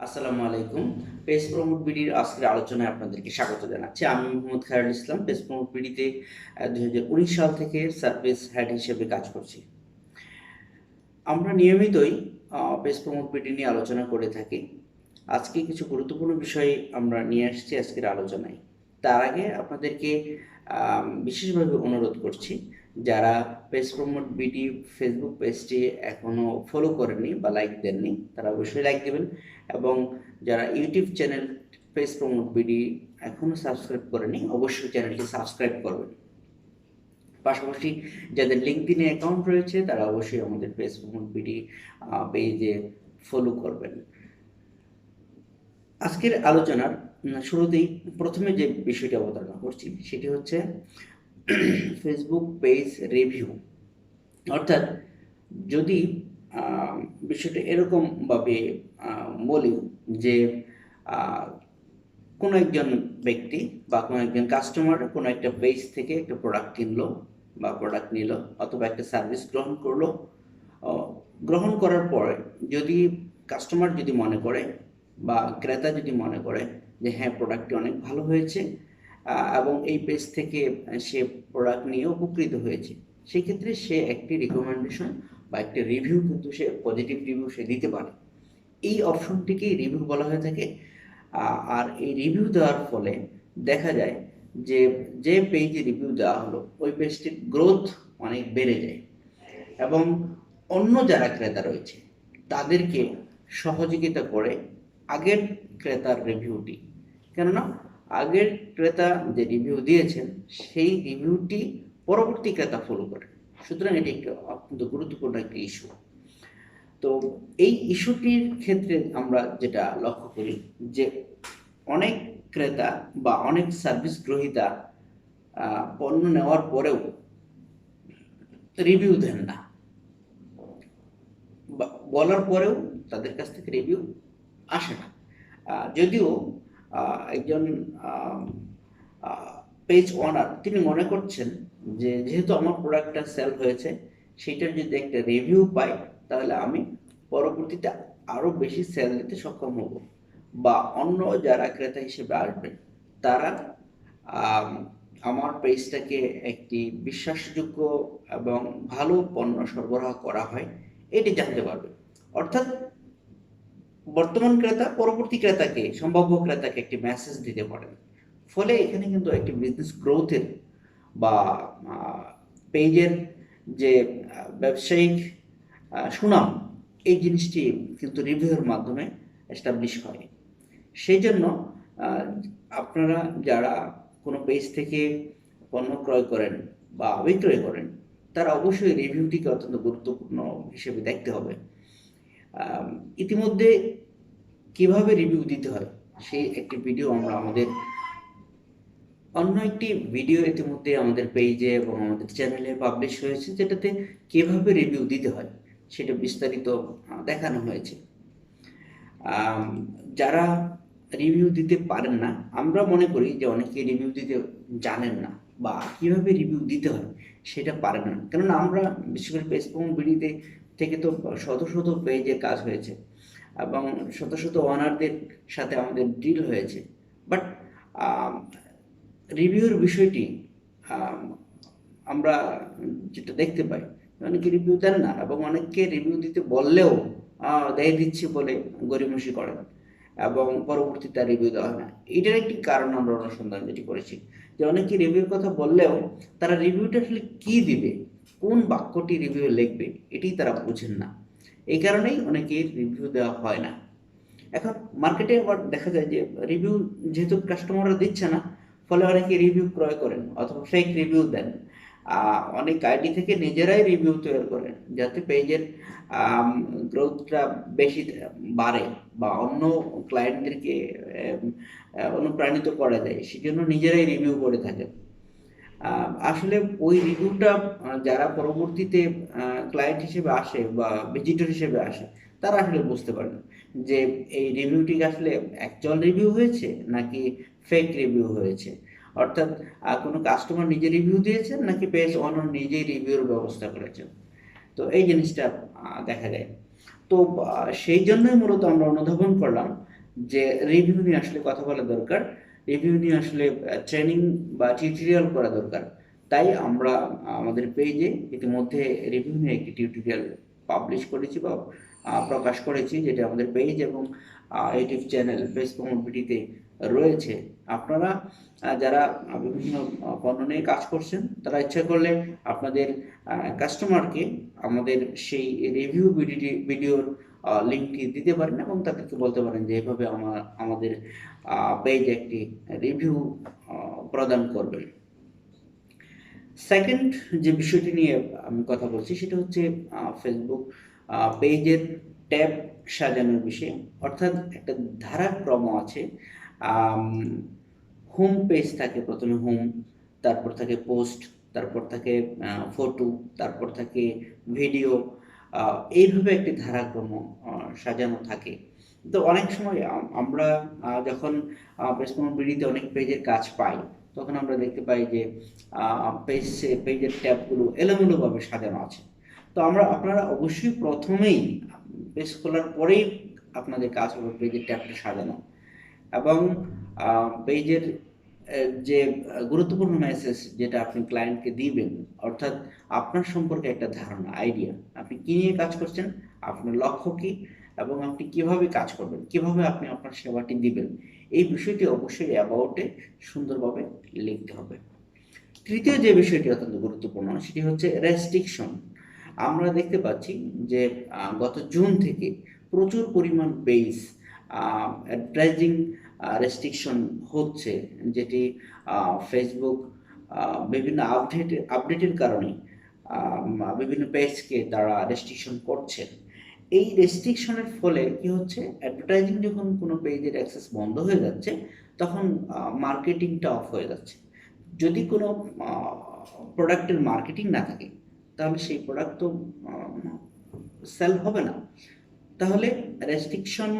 আসসালামু আলাইকুম। Pace promote বিডির আজকের আলোচনায় আপনাদেরকে স্বাগত জানাচ্ছি। আমি মোহাম্মদ খায়রুল ইসলাম, পেস প্রমোট বিডিতে দুই সাল থেকে সার্ভিস হেড হিসেবে কাজ করছি। আমরা নিয়মিতই পেস প্রমোট বিডি নিয়ে আলোচনা করে থাকি। আজকে কিছু গুরুত্বপূর্ণ বিষয় আমরা নিয়ে আসছি আজকের আলোচনায়। তার আগে আপনাদেরকে বিশেষভাবে অনুরোধ করছি যারা পেজ প্রমোট বিডি ফেসবুক পেজটি এখনও ফলো করেননি বা লাইক দেননি, তারা অবশ্যই লাইক দেবেন। এবং যারা YouTube channel page promote BD এখনও সাবস্ক্রাইব করেনি অবশ্যই চ্যানেলটি সাবস্ক্রাইব করবেন। পাশাপাশি যাদের লিঙ্কডিনে অ্যাকাউন্ট রয়েছে, তারা অবশ্যই আমাদের পেজ প্রমোট বিডি পেজে ফলো করবেন। আজকের আলোচনার, শুরুতেই প্রথমে যে বিষয়টি অবতারণা করছি, সেটি হচ্ছে ফেসবুক পেজ রিভিউ অর্থাৎ যদি বিষয়টা এরকমভাবে বলি যে কোনো একজন ব্যক্তি বা কোনো একজন কাস্টমার কোনো একটা পেজ থেকে একটা প্রোডাক্ট কিনলো বা প্রোডাক্ট নিল অথবা একটা সার্ভিস গ্রহণ করল গ্রহণ করার পরে যদি কাস্টমার যদি মনে করে বা ক্রেতা যদি মনে করে যে হ্যাঁ প্রোডাক্টটি অনেক ভালো হয়েছে এবং এই পেজ থেকে সে প্রোডাক্ট নিয়ে উপকৃত হয়েছে। সেক্ষেত্রে সে একটি রিকমেন্ডেশন বা একটি রিভিউ কিন্তু সে পজিটিভ রিভিউ সে দিতে পারে। এই অপশনটিকেই রিভিউ বলা হয়ে থাকে। আর এই রিভিউ দেওয়ার ফলে দেখা যায় যে যে পেজে রিভিউ দেওয়া হলো, ওই পেজটির গ্রোথ অনেক বেড়ে যায়। এবং অন্য যারা ক্রেতা রয়েছে, তাদেরকে সহযোগিতা করে আগের ক্রেতার রিভিউটি কেননা আগের ক্রেতা যে রিভিউ দিয়েছেন, সেই রিভিউটি পরবর্তী ক্রেতা ফলো করে। সুতরাং এটি একটি অত্যন্ত গুরুত্বপূর্ণ একটি ইস্যু তো এই ইস্যুটির ক্ষেত্রে আমরা যেটা লক্ষ্য করি যে অনেক ক্রেতা বা অনেক সার্ভিস গ্রহীতা পণ্য নেওয়ার পরেও রিভিউ দেন না। বলার পরেও তাদের কাছ থেকে রিভিউ আসে না। যদিও একজন পেজ ওনার তিনি মনে করছেন যে যেহেতু আমার প্রোডাক্টটা সেল হয়েছে সেটার যদি একটা রিভিউ পাই, তাহলে আমি পরবর্তীতে আরও বেশি সেল দিতে সক্ষম হব। বা অন্য যারা ক্রেতা হিসেবে আসবেন তারা আমার পেজটাকে একটি বিশ্বাসযোগ্য এবং ভালো পণ্য সরবরাহ করা হয়, এটি জানতে পারবে। অর্থাৎ বর্তমান ক্রেতা, পরবর্তী ক্রেতাকে, সম্ভাব্য ক্রেতাকে একটি মেসেজ দিতে পারেন। ফলে এখানে কিন্তু একটি বিজনেস গ্রোথের বা পেজের যে ব্যবসায়িক সুনাম, এই জিনিসটি কিন্তু রিভিউয়ের মাধ্যমে এস্টাবলিশ হয়। সেই জন্য আপনারা যারা কোনো পেজ থেকে পণ্য ক্রয় করেন বা বিক্রয় করেন, তারা অবশ্যই রিভিউটিকে অত্যন্ত গুরুত্বপূর্ণ হিসেবে দেখতে হবে। ইতিমধ্যে কীভাবে রিভিউ দিতে হয়, সেই একটি ভিডিও আমরা আমাদের অন্য একটি ভিডিও ইতিমধ্যে আমাদের পেজে এবং আমাদের চ্যানেলে পাবলিশ হয়েছে, যেটাতে কীভাবে রিভিউ দিতে হয়, সেটা বিস্তারিত দেখানো হয়েছে। যারা রিভিউ দিতে পারেন না, আমরা মনে করি যে অনেকে রিভিউ দিতে জানেন না, বা কীভাবে রিভিউ দিতে হয়, সেটা পারেন না। কেননা আমরা, বিশেষ করে প্রমোট ভিডিওতে থেকে তো শত শত পেজের কাজ হয়েছে। এবং শত শত ওনারদের সাথে আমাদের ডিল হয়েছে। বাট রিভিউর বিষয়টি আমরা যেটা দেখতে পাই, অনেকে রিভিউ দেন না এবং অনেককে রিভিউ দিতে বললেও দেয় দিচ্ছে বলে গরিমসি করেন। এবং পরবর্তীতে রিভিউ দেওয়া হয় না। এটার একটি কারণ আমরা অনুসন্ধান যেটি করেছি, যে অনেকে রিভিউর কথা বললেও তারা রিভিউটা আসলে কি দিবে? কোন বাক্যটি রিভিউ লিখবে, এটি তারা বুঝেন না। এই কারণেই অনেকে রিভিউ দেওয়া হয় না। এখন মার্কেটে আবার দেখা যায় যে রিভিউ যেহেতু কাস্টমাররা দিচ্ছে না, ফলে অনেকে রিভিউ ক্রয় করেন অথবা ফেক রিভিউ দেন। অনেক আইডি থেকে নিজেরাই রিভিউ তৈরি করেন, যাতে পেজের গ্রোথটা বেশি বাড়ে বা অন্য ক্লায়েন্টদেরকে অনুপ্রাণিত করা যায়। সেজন্য নিজেরাই রিভিউ করে থাকেন। আসলে ওই রিভিউটা যারা পরবর্তীতে ক্লায়েন্ট হিসেবে আসে বা ভিজিটর হিসেবে আসে, তারা আসলে বুঝতে পারেন যে এই রিভিউটি আসলে অ্যাকচুয়াল রিভিউ হয়েছে নাকি ফেক রিভিউ হয়েছে? অর্থাৎ কোনো কাস্টমার নিজে রিভিউ দিয়েছেন নাকি পেজ ওনার নিজেই রিভিউর ব্যবস্থা করেছেন? তো এই জিনিসটা দেখা যায়। তো সেই জন্যই মূলত আমরা অনুধাবন করলাম যে রিভিউ নিয়ে আসলে কথা বলা দরকার। রিভিউ নিয়ে আসলে ট্রেনিং বা টিউটোরিয়াল করা দরকার। তাই আমরা আমাদের পেজে ইতিমধ্যে রিভিউ নিয়ে একটি টিউটোরিয়াল পাবলিশ করেছি বা প্রকাশ করেছি, যেটা আমাদের পেজ এবং ইউটিউব চ্যানেল ফেসবুক ভিডিওতে রয়েছে। আপনারা যারা বিভিন্ন পণ্য নিয়ে কাজ করছেন, তারা ইচ্ছা করলে আপনাদের কাস্টমারকে আমাদের সেই রিভিউ ভিডিও ভিডিওর লিঙ্কটি দিতে পারেন এবং তাদেরকে বলতে পারেন যে, এভাবে আমার আমাদের পেজ একটি রিভিউ প্রদান করবেন সেকেন্ড যে বিষয়টি নিয়ে আমি কথা বলছি, সেটা হচ্ছে ফেসবুক পেজের ট্যাব সাজানোর বিষয়ে। অর্থাৎ একটা ধারাক্রম আছে হোম পেজ থাকে প্রথমে হোম তারপর থাকে পোস্ট তারপর থাকে ফটো তারপর থাকে ভিডিও এইভাবে একটি ধারাক্রম সাজানো থাকে। তো অনেক সময় আমরা যখন ফেসবুক বিডিতে অনেক পেজের কাজ পাই, তখন আমরা দেখতে পাই যে পেজ পেজের ট্যাবগুলো এলোমেলোভাবে সাজানো আছে। তো আমরা, আপনারা অবশ্যই প্রথমেই পেজ খোলার পরেই আপনাদের কাজ হবে পেজের ট্যাবটা সাজানো। এবং পেজের যে গুরুত্বপূর্ণ মেসেজ যেটা আপনি ক্লায়েন্টকে দিবেন, অর্থাৎ আপনার সম্পর্কে একটা ধারণা আইডিয়া আপনি কি নিয়ে কাজ করছেন, আপনার লক্ষ্য কি এবং আপনি কীভাবে কাজ করবেন, কীভাবে আপনি আপনার সেবাটি দিবেন, এই বিষয়টি অবশ্যই অ্যাবাউটে সুন্দরভাবে লিখতে হবে। তৃতীয় যে বিষয়টি অত্যন্ত গুরুত্বপূর্ণ, সেটি হচ্ছে রেস্ট্রিকশন আমরা দেখতে পাচ্ছি যে গত জুন থেকে প্রচুর পরিমাণ পেজ অ্যাডভার্টাইজিং রেস্ট্রিকশন হচ্ছে, যেটি ফেসবুক বিভিন্ন আপডেট আপডেটের কারণে বিভিন্ন পেজকে তারা রেস্ট্রিকশন করছেন এই রেস্ট্রিকশনের ফলে কি হচ্ছে? অ্যাডভার্টাইজিং যখন কোনো পেজের অ্যাক্সেস বন্ধ হয়ে যাচ্ছে, তখন মার্কেটিংটা অফ হয়ে যাচ্ছে। যদি কোনো প্রোডাক্টের মার্কেটিং না থাকে, তাহলে সেই প্রোডাক্ট তো সেল হবে না। তাহলে রেস্ট্রিকশন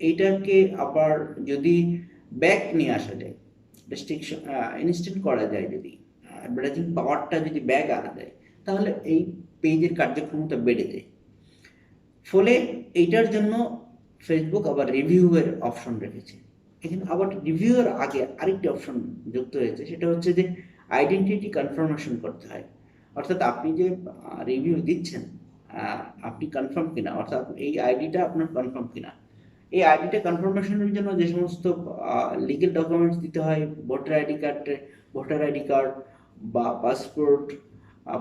এইটাকে আবার যদি ব্যাক নিয়ে আসা যায় রেস্ট্রিকশন ইনস্ট্যান্ট করা যায় যদি অ্যাডভার্টাইজিং পাওয়ারটা যদি ব্যাক আনা যায়, তাহলে এই পেজের কার্যক্ষমতা বেড়ে যায়। ফলে এইটার জন্য ফেসবুক আবার রিভিউয়ের অপশন রেখেছে। এখানে আবার রিভিউয়ের আগে আরেকটি অপশন যুক্ত হয়েছে, সেটা হচ্ছে যে আইডেন্টিটি কনফার্মেশন করতে হয়। অর্থাৎ আপনি যে রিভিউ দিচ্ছেন আপনি কনফার্ম কিনা, অর্থাৎ এই আইডিটা আপনার কনফার্ম কিনা। এই আইডিটা কনফার্মেশনের জন্য যে সমস্ত লিগেল ডকুমেন্টস দিতে হয় voter ID card voter ID card বা পাসপোর্ট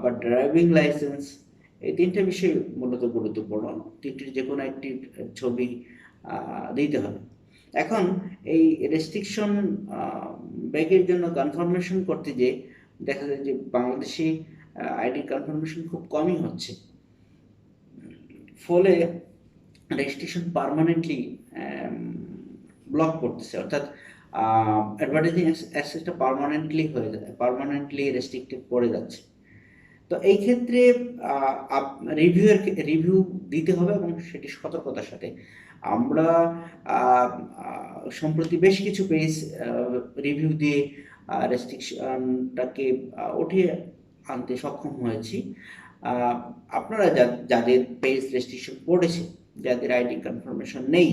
বা ড্রাইভিং লাইসেন্স এই তিনটে বিষয় মূলত গুরুত্বপূর্ণ। তিনটির যে কোনো একটি ছবি দিতে হবে। এখন এই রেস্ট্রিকশন ব্যাগের জন্য কনফার্মেশন করতে যে দেখা যায় যে বাংলাদেশি আইডি কনফার্মেশন খুব কমই হচ্ছে। ফলে রেজিস্ট্রেশন পারমানেন্টলি ব্লক করতেছে। অর্থাৎ অ্যাডভার্টাইজিং অ্যাক্সেসটা পারমানেন্টলি হয়ে যায় পারমানেন্টলি রেস্ট্রিক্টেড পড়ে যাচ্ছে। তো এই ক্ষেত্রে রিভিউয়ের রিভিউ দিতে হবে এবং সেটি সতর্কতার সাথে। আমরা সম্প্রতি বেশ কিছু পেজ রিভিউ দিয়ে রেস্ট্রিকশনটাকে উঠিয়ে আনতে সক্ষম হয়েছি। আপনারা যাদের পেজ রেস্ট্রিকশন পড়েছে, যাদের আইডি কনফার্মেশন নেই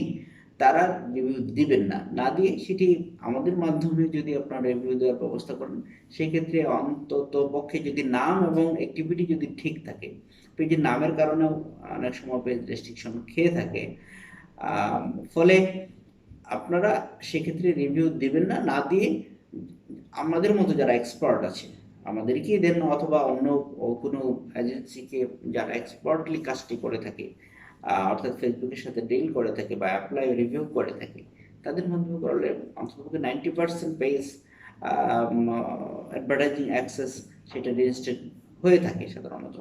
তারা রিভিউ দিবেন না। না দিয়ে সেটি আমাদের মাধ্যমে যদি আপনারা রিভিউ দেওয়ার ব্যবস্থা করেন, সেক্ষেত্রে অন্তত পক্ষে যদি নাম এবং অ্যাক্টিভিটি যদি ঠিক থাকে পেজের নামের কারণেও অনেক সময় পেজ রেস্ট্রিকশন খেয়ে থাকে ফলে আপনারা সেক্ষেত্রে রিভিউ দিবেন না। না দিয়ে আমাদের মতো যারা এক্সপার্ট আছে, আমাদেরকেই দেন অথবা অন্য কোনো এজেন্সিকে যারা এক্সপার্টলি কাজটি করে থাকে অর্থাৎ ফেসবুকের সাথে ডিল করে থাকে বা অ্যাপ্লাই রিভিউ করে থাকে, তাদের মাধ্যমে করলে অন্তত ninety percent page advertising access সেটা রেজিস্টার্ড হয়ে থাকে সাধারণত।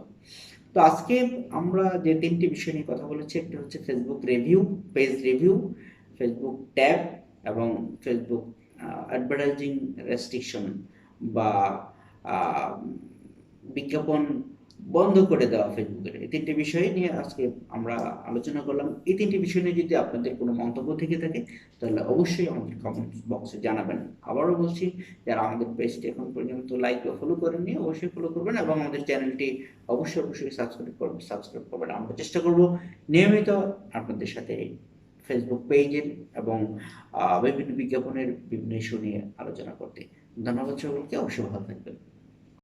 তো আজকে আমরা যে তিনটি বিষয় নিয়ে কথা বলেছি, একটা হচ্ছে Facebook review page review Facebook tab এবং ফেসবুক অ্যাডভার্টাইজিং রেস্ট্রিকশন বা বিজ্ঞাপন বন্ধ করে দেওয়া ফেসবুকের। এই তিনটি বিষয় নিয়ে আজকে আমরা আলোচনা করলাম। এই তিনটি বিষয় নিয়ে যদি আপনাদের কোনো মন্তব্য থেকে থাকে, তাহলে অবশ্যই আমাদের কমেন্ট বক্সে জানাবেন। আবারও বলছি, যারা আমাদের পেজটি এখন পর্যন্ত লাইক বা ফলো করেননি, অবশ্যই ফলো করবেন এবং আমাদের চ্যানেলটি অবশ্যই অবশ্যই সাবস্ক্রাইব করবেন সাবস্ক্রাইব করবেন। আমরা চেষ্টা করব নিয়মিত আপনাদের সাথে ফেসবুক পেজের এবং বিভিন্ন বিজ্ঞাপনের বিভিন্ন ইস্যু নিয়ে আলোচনা করতে। ধন্যবাদ সকলকে, অবশ্যই ভালো থাকবেন।